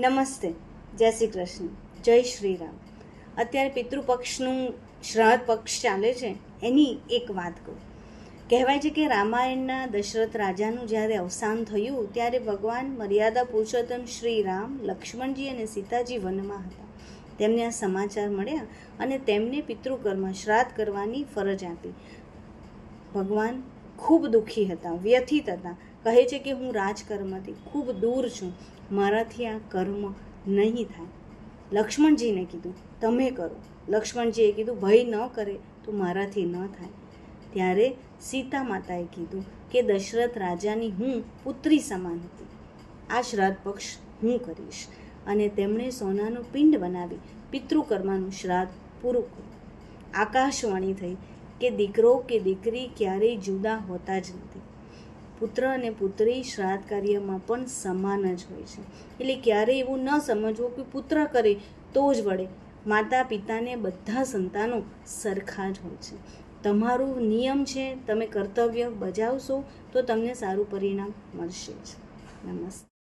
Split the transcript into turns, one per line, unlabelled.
નમસ્તે, જય શ્રી કૃષ્ણ, જય શ્રી રામ. અત્યારે પિતૃપક્ષનું શ્રાદ્ધ પક્ષ ચાલે છે, એની એક વાત કહું. કહેવાય છે કે રામાયણના દશરથ રાજાનું જ્યારે અવસાન થયું, ત્યારે ભગવાન મર્યાદા પુરુષોત્તમ શ્રી રામ, લક્ષ્મણજી અને સીતાજી વનમાં હતા. તેમને આ સમાચાર મળ્યા અને તેમને પિતૃકર્મ શ્રાદ્ધ કરવાની ફરજ આપી. ભગવાન ખૂબ દુઃખી હતા, વ્યથિત હતા. કહે છે કે હું રાજકર્મથી ખૂબ દૂર છું. મારાથી આ કર્મ નહીં થાય. લક્ષ્મણજીને કીધું, તમે કરો. લક્ષ્મણજીએ કીધું, ભય ન કરે તો મારાથી ન થાય. ત્યારે સીતા માતાએ કીધું કે દશરથ રાજાની હું પુત્રી સમાન હતી. આ શ્રાદ્ધ પક્ષ હું કરીશ. અને તેમણે સોનાનું પિંડ બનાવી પિતૃકર્માનું શ્રાદ્ધ પૂરું કર્યું. આકાશવાણી થઈ કે દીકરો કે દીકરી ક્યારેય જુદા હોતા જ નથી. પુત્ર અને પુત્રી શ્રાદ્ધ કાર્યમાં પણ સમાન જ હોય છે. એટલે ક્યારેય એવું ન સમજવું કે પુત્ર કરે તો જ વળે. માતા પિતાને બધા સંતાનો સરખા જ હોય છે. તમારું નિયમ છે, તમે કર્તવ્ય બજાવશો તો તમને સારું પરિણામ મળશે જ. નમસ્તે.